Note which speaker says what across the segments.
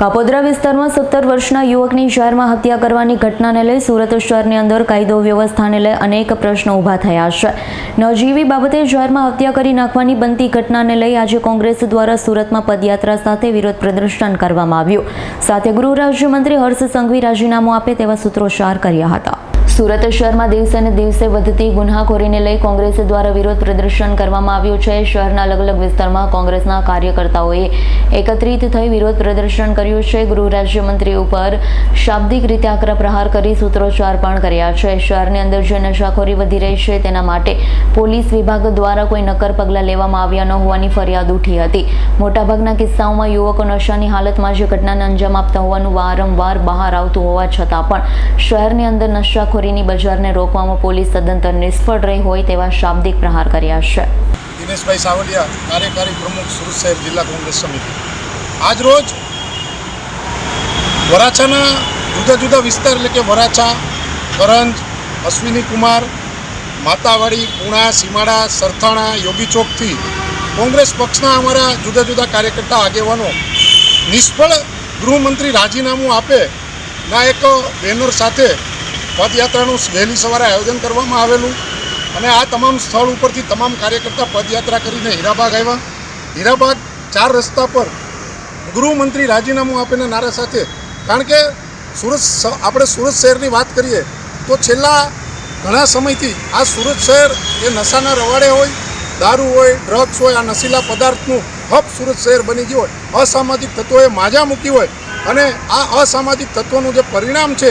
Speaker 1: કાપોદ્રા વિસ્તારમાં સત્તર વર્ષના યુવકની શહેરમાં હત્યા કરવાની ઘટનાને લઈ સુરત શહેરની અંદર કાયદો વ્યવસ્થાને લઈ અનેક પ્રશ્નો ઊભા થયા છે. નજીવી બાબતે શહેરમાં હત્યા કરી નાખવાની બનતી ઘટનાને લઈ આજે કોંગ્રેસ દ્વારા સુરતમાં પદયાત્રા સાથે વિરોધ પ્રદર્શન કરવામાં આવ્યું. સાથે ગૃહ રાજ્યમંત્રી હર્ષ સંઘવી રાજીનામું આપે તેવા સૂત્રોચ્ચાર કર્યા હતા. સુરત શહેરમાં દિવસે દિવસે વધતી ગુન્હાખોરીને લઈ કોંગ્રેસ દ્વારા વિરોધ પ્રદર્શન કરવામાં આવ્યું છે. શહેરના અલગ અલગ વિસ્તારમાં કોંગ્રેસના કાર્યકર્તાઓએ એકત્રિત થઈ વિરોધ પ્રદર્શન કર્યું છે. ગૃહ રાજ્યમંત્રી ઉપર શાબ્દિક રીતે આકરા પ્રહાર કરી સૂત્રોચ્ચાર પણ કર્યા છે. શહેરની અંદર જે નશાખોરી વધી રહી છે તેના માટે પોલીસ વિભાગ દ્વારા કોઈ નક્કર પગલાં લેવામાં આવ્યા ન હોવાની ફરિયાદ ઉઠી હતી. મોટાભાગના કિસ્સાઓમાં યુવકો નશાની હાલતમાં જે ઘટનાને અંજામ આપતા હોવાનું વારંવાર બહાર આવતું હોવા છતાં પણ શહેરની અંદર નશાખોરીની બજારને રોકવામાં પોલીસ સદંતર નિષ્ફળ રહી હોય તેવા શાબ્દિક પ્રહાર કર્યા છે.
Speaker 2: દિનેશભાઈ સાવલિયા, કાર્યકારી પ્રમુખ સુરત સાહેબ જિલ્લા કોંગ્રેસ સમિતિ. આજ રોજ વરાછાના જુદા જુદા વિસ્તાર એટલે કે વરાછા, કરંજ, અશ્વિની કુમાર, માતાવાડી, પુણા, સીમાડા, સરથાણા, યોગી ચોકથી કોંગ્રેસ પક્ષના અમારા જુદા જુદા કાર્યકર્તા આગેવાનો નિષ્ફળ ગૃહમંત્રી રાજીનામું આપે ના એક બેનર સાથે પદયાત્રાનું વહેલી સવારે આયોજન કરવામાં આવેલું અને આ તમામ સ્થળ ઉપરથી તમામ કાર્યકર્તા પદયાત્રા કરીને હીરાબાગ આવ્યા. હીરાબાગ ચાર રસ્તા પર ગૃહમંત્રી રાજીનામું આપીને નારા સાથે, કારણ કે સુરત આપણે સુરત શહેરની વાત કરીએ, તો છેલ્લા ઘણા સમયથી આ સુરત શહેર એ નશાના રવાડે હોય, દારૂ હોય ડ્રગ્સ હોય, આ નશીલા પદાર્થનું હબ સુરત શહેર બની ગયું હોય. અસામાજિક તત્વોએ માજા મૂકી હોય અને આ અસામાજિક તત્વોનું જે પરિણામ છે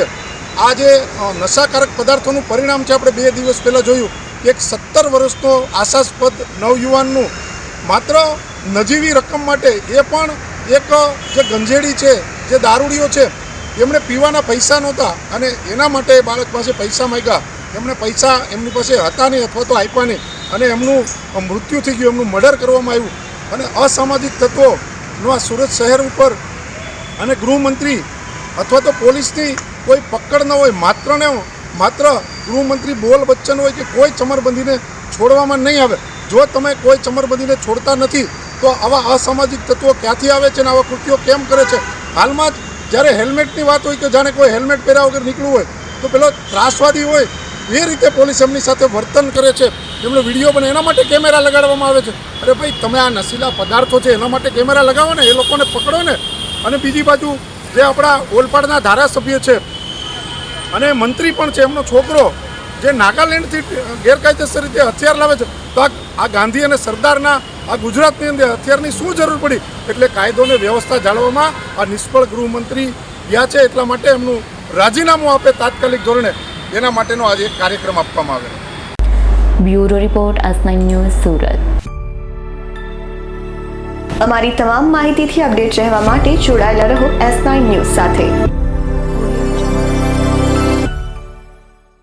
Speaker 2: આ જે નશાકારક પદાર્થોનું પરિણામ છે, આપણે બે દિવસ પહેલાં જોયું. કે એક સત્તર વર્ષનો આશાસ્પદ નવયુવાનનું માત્ર નજીવી રકમ માટે એ પણ એક, જે ગંજેડી છે, જે દારૂડીઓ છે, એમણે પીવાના પૈસા નહોતા અને એના માટે બાળક પાસે પૈસા માંગ્યા. એમણે પૈસા એમની પાસે હતા નહીં અથવા તો આપ્યા નહીં અને એમનું મૃત્યુ થઈ ગયું, એમનું મર્ડર કરવામાં આવ્યું. અને અસામાજિક તત્વોનો આ સુરત શહેર ઉપર અને ગૃહમંત્રી અથવા તો પોલીસની કોઈ પકડ ન હોય, માત્ર ને માત્ર ગૃહમંત્રી બોલ બચ્ચન હોય કે કોઈ ચમરબંધીને છોડવામાં નહીં આવે. જો તમે કોઈ ચમરબંધીને છોડતા નથી, તો આવા અસામાજિક તત્વો ક્યાંથી આવે છે અને આવા કૃત્યો કેમ કરે છે? હાલમાં જ જ્યારે હેલ્મેટની વાત હોય કે જાણે કોઈ હેલ્મેટ પહેર્યા વગર નીકળવું હોય, તો પેલો ત્રાસવાદી હોય, એ રીતે પોલીસ એમની સાથે વર્તન કરે છે. એમનો વીડિયો બને એના માટે કેમેરા લગાડવામાં આવે છે. અરે ભાઈ, તમે આ નશીલા પદાર્થો છે, એના માટે કેમેરા લગાવો ને, એ લોકોને પકડો ને. અને બીજી બાજુ જે આપણા ઓલપાડના ધારાસભ્ય છે અને મંત્રી પણ છે એમનો છોકરો જે નાગાલેન્ડથી ગેરકાયદેસર રીતે હથિયાર લાવે છે. તો આ ગાંધી અને સરદારના આ ગુજરાતની અંદર હથિયારની શું જરૂર પડી? એટલે કાયદો અને વ્યવસ્થા જાળવવામાં આ નિષ્ફળ ગૃહમંત્રી ગયા છે એટલા માટે એમનું રાજીનામું આપે તાત્કાલિક ધોરણે. એના માટેનો આજે એક કાર્યક્રમ આપવામાં આવેલો.
Speaker 1: Bureau report S news Surat.
Speaker 3: અમારી તમામ માહિતીથી અપડેટ રહેવા માટે જોડાયેલા રહો એસ નાઇન ન્યૂઝ સાથે.